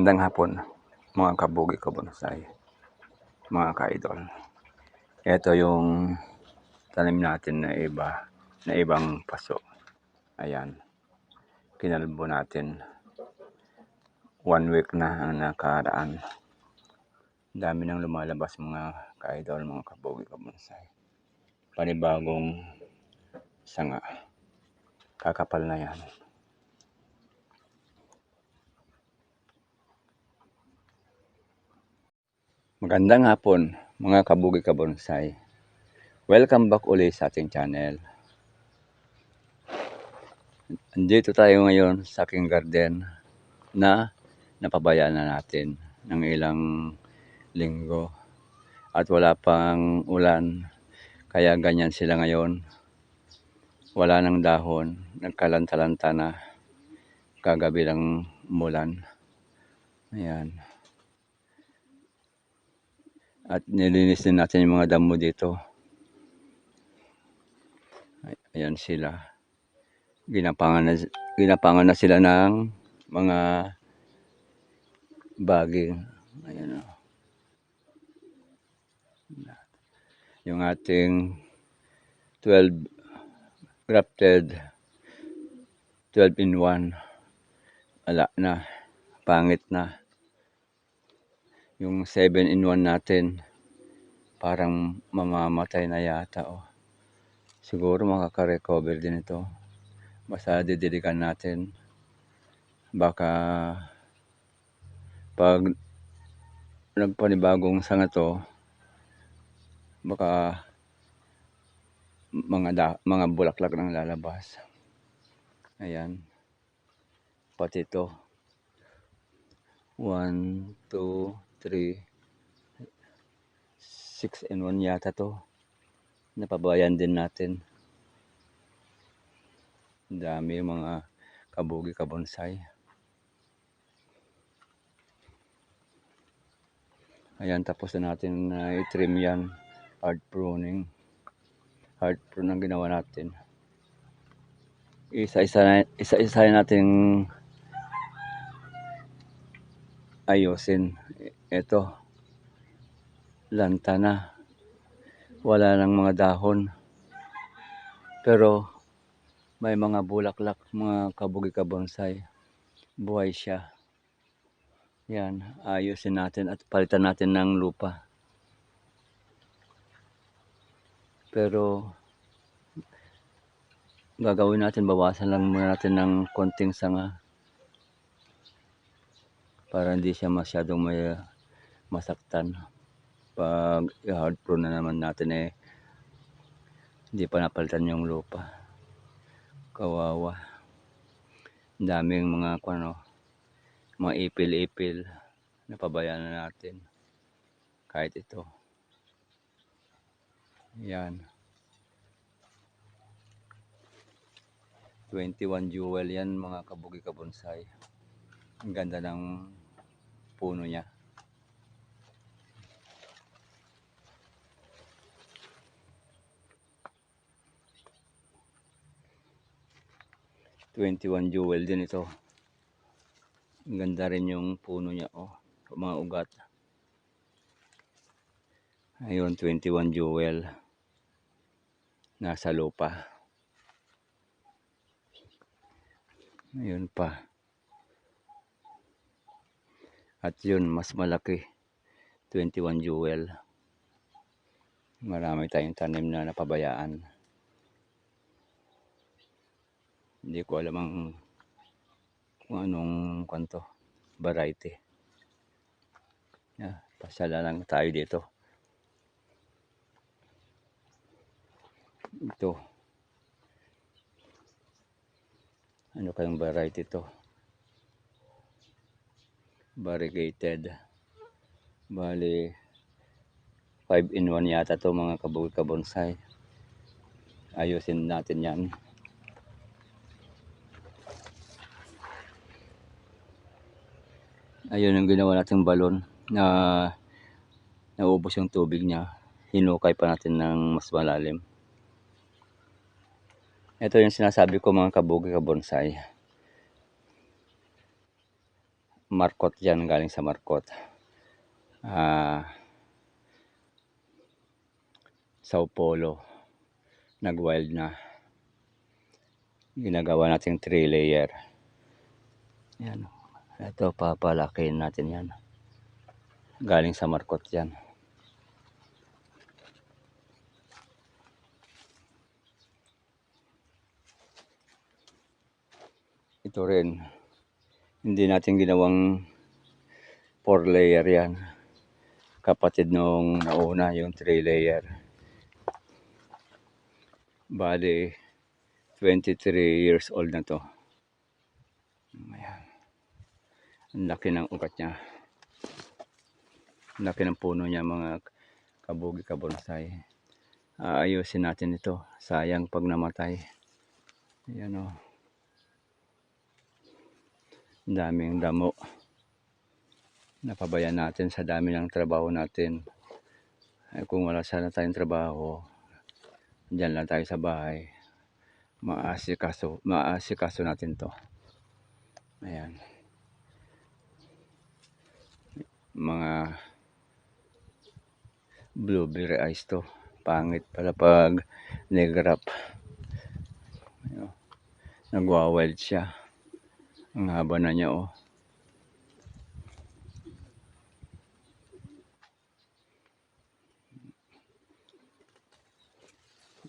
Magandang hapon, mga kabugi kabonsay, mga ka-idol. Ito yung tanim natin na iba, na ibang paso. Ayan. Kinalbo natin. One week na ang nakaraan. Dami nang lumalabas mga ka-idol, mga kabugi kabonsay. Panibagong sanga. Kakapal na yan. Magandang hapon, mga kabugi kabonsay. Welcome back ulit sa ating channel. Andito tayo ngayon sa aking garden na napabayaan na natin ng ilang linggo. At wala pang ulan, kaya ganyan sila ngayon. Wala nang dahon, nagkalanta-lanta na. Kagabi lang mulan. Ayan. At nilinis din natin yung mga damo dito. Ay- Ayan sila. Ginapangan na, ginapangan na sila ng mga baging. Ayan o. Yung ating 12 grafted 12 in 1 wala na pangit na yung 7 in 1 natin parang mamamatay na yata oh. siguro makaka-recover din ito. Basta didiligan natin. Baka pag nagpanibagong sanga to baka mga da, mga bulaklak nang lalabas. Ayan. Pati ito 1, 2, 3 6 and 1 yata to. Napabayan din natin. Dami mga kabugi kabonsay ayan tapos na natin na i-trim yan. Hard pruning. Hard prune ang ginawa natin. Isa-isa isa-isa natin ayusin ito lanta na. Wala nang mga dahon. Pero may mga bulaklak mga kabugi kabonsay buhay siya. Yan ayusin natin at palitan natin ng lupa. Pero gagawin natin bawasan lang muna natin ng konting sanga para hindi siya masyadong may masaktan. Pag i-hard prune na naman natin eh hindi pa napalitan yung lupa. Kawawa. Daming mga ano mga ipil-ipil napabayaan na natin. Kahit ito. Yan. 21 jewel yan mga kabugi kabonsay ang ganda ng puno niya Twenty-one jewel din ito. Ang ganda rin yung puno niya, oh. Mga ugat. Ayun, 21 jewel. Nasa lupa. Ayun pa. At yun, mas malaki. 21 jewel. Marami tayong tanim na napabayaan. Hindi ko alam ang kung anong kwanto variety. Yeah, pasala lang tayo dito. Ito. Ano kayang variety to? Variegated. Bali 5 in 1 yata to mga kabonsay. Ayusin natin yan. Ayun ang ginawa nating balon na naubos yung tubig niya. Hinukay pa natin ng mas malalim. Ito yung sinasabi ko mga kabugi kabonsay. Marcot yan, galing sa Marcot. Ah, Sao Paulo. Nag-wild na. Ginagawa natin 3 layer. Yan. Ito, papalakihin natin yan. Galing sa Marcot yan. Ito rin. Hindi natin ginawang 4 layer yan. Kapatid nung nauna yung 3 layer. Bali, 23 years old na to. Ayan. Ang laki ng ugat niya. Ang laki ng puno niya mga kabugi kabonsay. Aayusin natin ito. Sayang pag namatay. Ayan o. Ang daming damo. Napabayan natin sa dami ng trabaho natin. Ay, kung wala sana tayong trabaho, Diyan lang tayo sa bahay. Maasikaso, maasikaso natin to. Ayan. Mga blueberry ice to. Pangit pala pag negrap. Nagwa-wild siya. Ang haba na niya oh.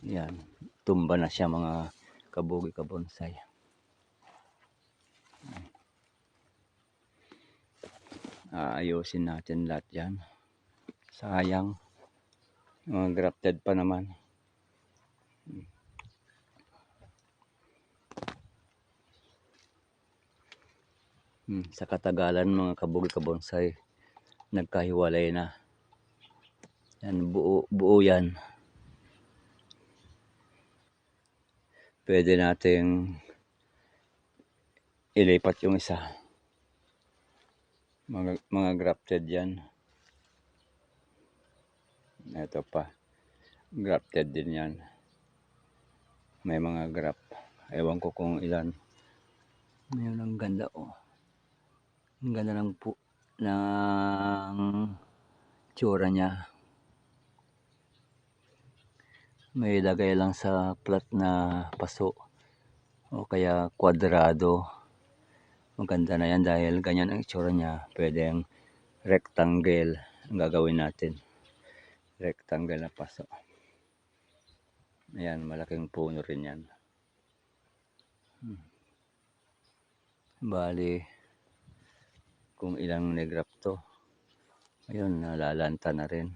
Yan. Tumba na siya mga kabugi kabonsay. Aayusin natin lahat yan. Sayang. Mga grafted pa naman. Hmm, sa katagalan mga kabugi kabonsay, nagkahiwalay na. Yan, buo, buo yan. pwede nating ilipat yung isa. Mga, mga grafted yan. Ito pa. Grafted din yan. May mga graft. Ewan ko kung ilan. Ngayon ang ganda oh. Ang ganda ng po ng tsura niya. may lagay lang sa plat na paso o kaya kwadrado maganda na yan dahil ganyan ang itsura niya. Pwedeng rectangle ang gagawin natin. Rectangle na paso. Ayan malaking puno rin yan. Hmm. bali kung ilang negrap to ayun nalalanta na rin.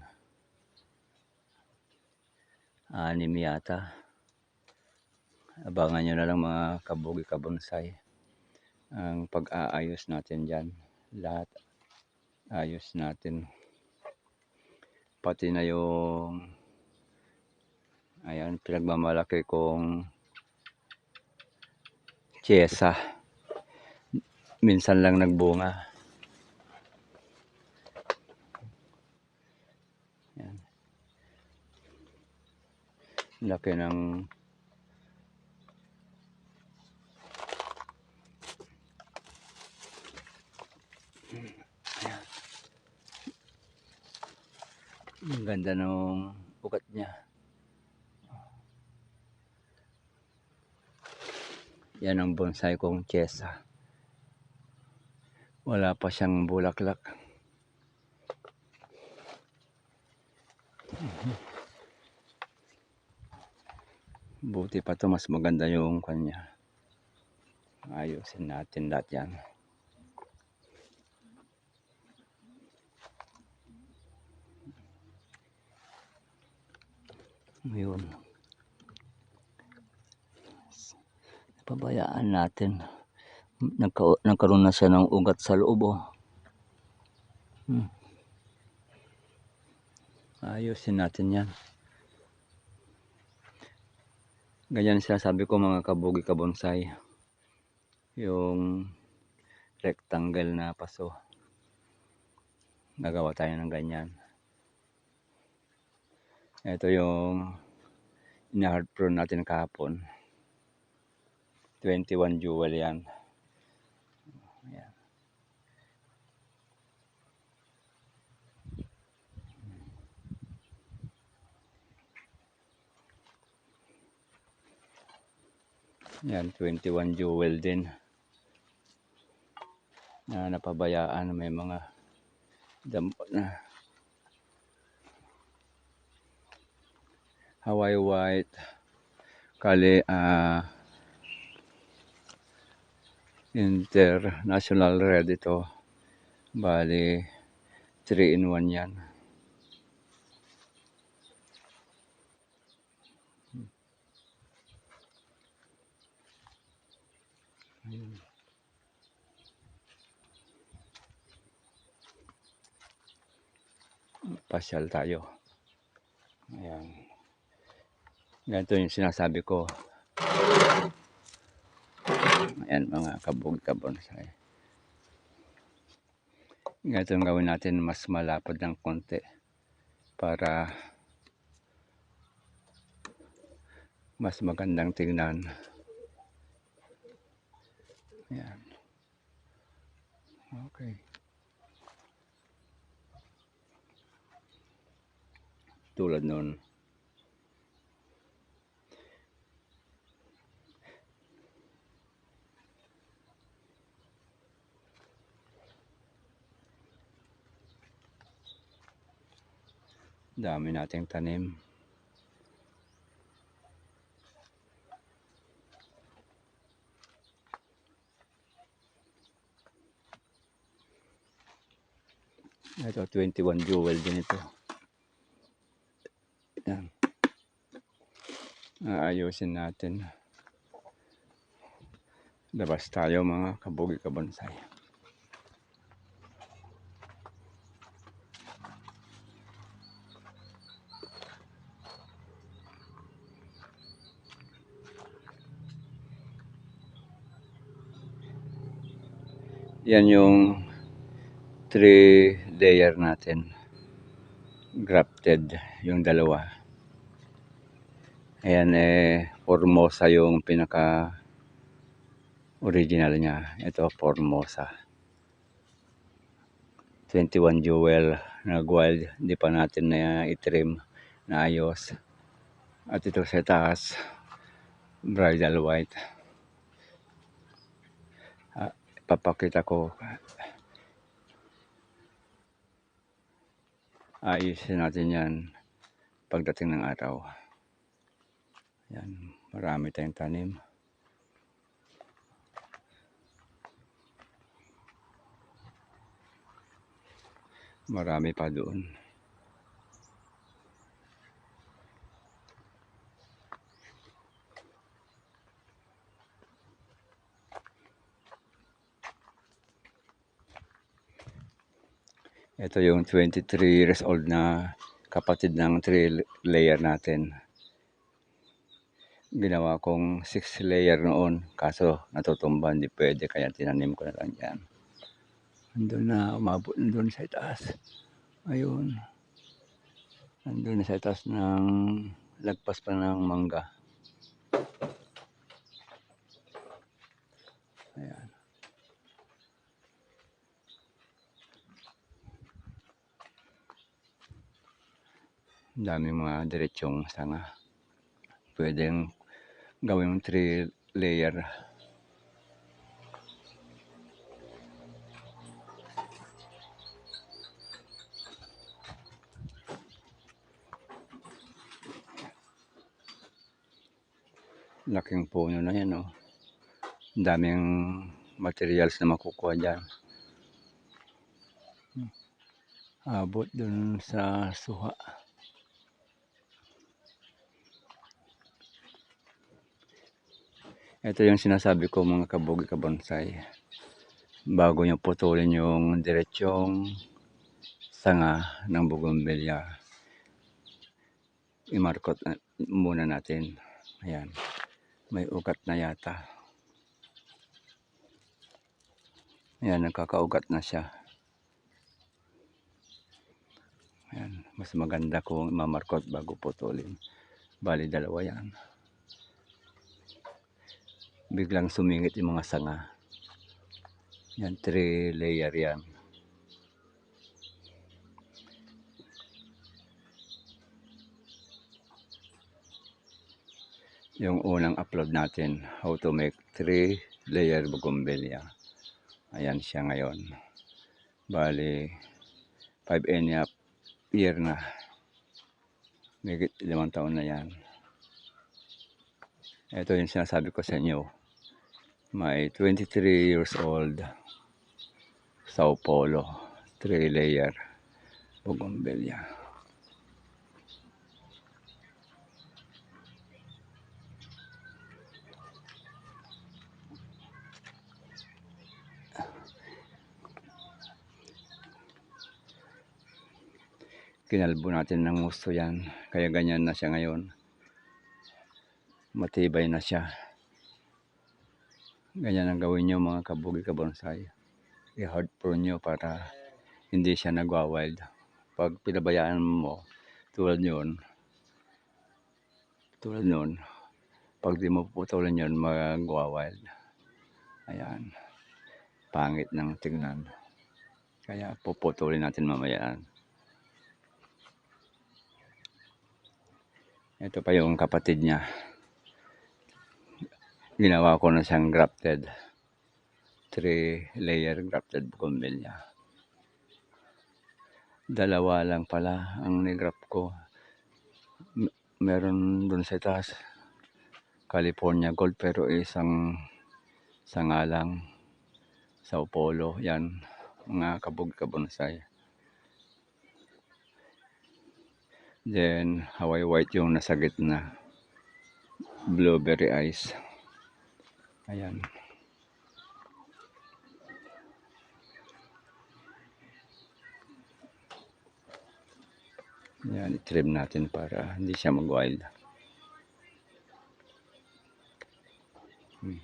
Anim yata. Abangan nyo na lang mga kabugi kabonsay ang pag-aayos natin dyan. Lahat ayos natin. Pati na yung ayan pinagmamalaki kong chesa minsan lang nagbunga. Laki ng ganda ng ugat niya. Yan ang bonsai kong chesa wala pa siyang bulaklak. Buti pa to mas maganda yung kanya. Ayusin natin lahat yan yun. Pabayaan natin. Nagka, nagkaroon na siya ng ugat sa loob oh. hmm. ayusin natin yan. Ganyan sinasabi ko mga kabugi kabonsay yung rectangle na paso. Nagawa tayo ng ganyan ito yung ina-hard prone natin kahapon. 21 jewel yan. Ayan. Yan, 21 jewel din. Na napabayaan may mga dampo na. Hawaii White. Kali, ah, International Red ito. Bali, 3 in 1 yan. Pasyal tayo. Ayan. Ganito yung sinasabi ko. Ayan mga kabog kabonsay. Ganito yung gawin natin mas malapad ng konti para mas magandang tingnan. Ayan. Okay. Tulad nun. Dami nating tanim. Ito, 21 jewel din ito. Yan. Aayusin natin. Labas tayo mga kabugi kabonsay. Yan yung three layer natin. Grafted yung dalawa. Ayan eh, Formosa yung pinaka original niya. Ito Formosa. 21 jewel na wild. Hindi pa natin na itrim na ayos. At ito sa taas, bridal white. Papakita ko ayusin natin yan pagdating ng araw. Yan, marami tayong tanim. Marami pa doon. Ito yung 23 years old na kapatid ng 3 layer natin. Ginawa kong 6 layer noon. Kaso natutumba, hindi pwede. Kaya tinanim ko na lang yan. Andun na, umabot doon sa itaas. Ayun. Andun na sa itaas ng lagpas pa ng mangga. Ayan. Daming mga diretsong sanga. Pwedeng gawing 3 layer. Laking puno na yan, oh. Daming materials na makukuha dyan. Abot dun sa suha. Ito yung sinasabi ko mga kabugi kabonsay. Bago nyo putulin yung diretsong sanga ng bougainvillea. Imarkot na, muna natin. Ayan. May ugat na yata. Ayan, nagkakaugat na siya. Ayan, mas maganda kung mamarkot bago putulin. Bali, dalawa yan. Biglang sumingit yung mga sanga. Yan, three layer yan. yung unang upload natin how to make 3 layer bougainvillea ayan siya ngayon bali 5 and year na Higit limang taon na yan. Ito yung sinasabi ko sa inyo. May 23 years old. Sao Paulo. 3 layer. Bougainvillea. Kinalbo natin ng gusto yan. Kaya ganyan na siya ngayon. Matibay na siya. Ganyan ang gawin nyo mga kabugi kabonsay. I-hard prune nyo para hindi siya nagwa-wild. Pag pinabayaan mo, tulad yun, tulad nun, pag di mo putulan yun, magwa-wild. Ayan. Pangit ng tignan. Kaya puputulin natin mamaya. Ito pa yung kapatid niya. Ginawa ko na siyang grafted. Three layer grafted bougainvillea. Dalawa lang pala ang nigraf ko. Meron dun sa taas. California Gold pero isang sanga lang. Sao Paulo. Yan. Mga kabog kabonsay. Then, Hawaii White yung nasa gitna. Blueberry Ice. Ayan. Ayan, i-trim natin para hindi siya mag-wild. Hmm.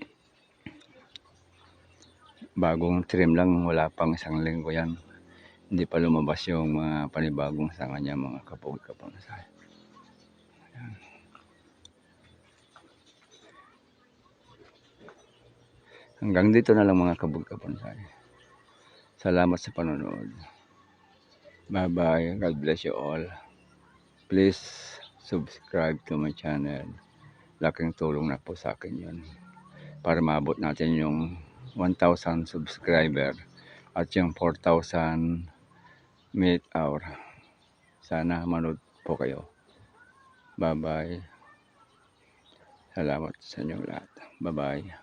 Bagong trim lang, wala pang isang linggo yan. Hindi pa lumabas yung mga panibagong sanga niya, mga kapog-kapog sa Hanggang dito na lang mga kabog-kabonsay. Salamat sa panonood. Bye-bye. God bless you all. Please subscribe to my channel. Laking tulong na po sa akin yun. Para maabot natin yung 1,000 subscriber at yung 4,000 minute hour. Sana manood po kayo. Bye-bye. Salamat sa inyo lahat. Bye-bye.